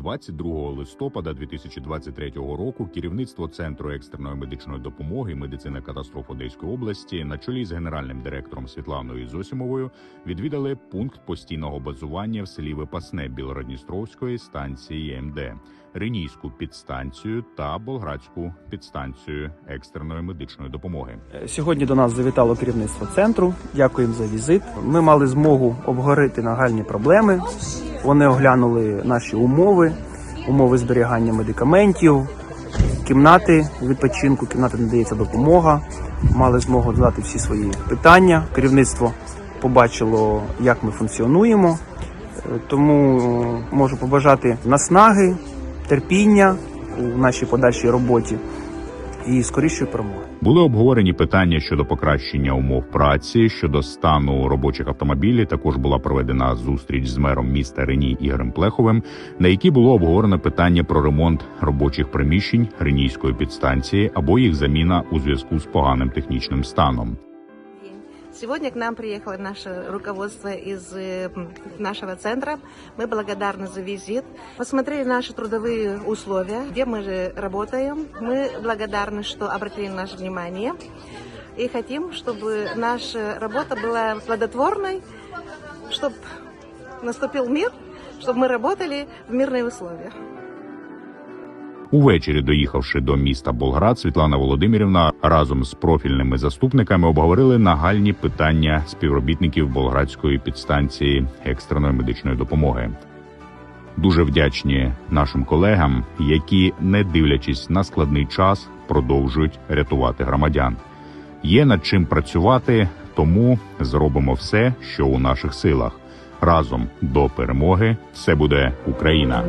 22 листопада 2023 року керівництво центру екстреної медичної допомоги і медицини катастроф Одеської області на чолі з генеральним директором Світланою Зосімовою відвідали пункт постійного базування в селі Випасне Білородністровської станції МД, Ренійську підстанцію та Болградську підстанцію екстреної медичної допомоги. Сьогодні до нас завітало керівництво центру. Дякуємо за візит. Ми мали змогу обговорити нагальні проблеми. Вони оглянули наші умови, умови зберігання медикаментів, кімнати відпочинку, кімнати надається допомога. Мали змогу задати всі свої питання. Керівництво побачило, як ми функціонуємо. Е, Тому можу побажати наснаги, терпіння у нашій подальшій роботі і скорішої перемоги. Були обговорені питання щодо покращення умов праці, щодо стану робочих автомобілів. Також була проведена зустріч з мером міста Рені Ігорем Плеховим, на якій було обговорено питання про ремонт робочих приміщень Ренійської підстанції або їх заміна у зв'язку з поганим технічним станом. Сегодня к нам приехало наше руководство из э, нашего центра. Мы благодарны за визит. Посмотрели наши трудовые условия, где мы же работаем. Мы благодарны, что обратили наше внимание. И хотим, чтобы наша работа была плодотворной, чтобы наступил мир, чтобы мы работали в мирные условия. Увечері, доїхавши до міста Болград, Світлана Володимирівна разом з профільними заступниками обговорили нагальні питання співробітників Болградської підстанції екстреної медичної допомоги. Дуже вдячні нашим колегам, які, не дивлячись на складний час, продовжують рятувати громадян. Є над чим працювати, тому зробимо все, що у наших силах. Разом до перемоги все буде Україна.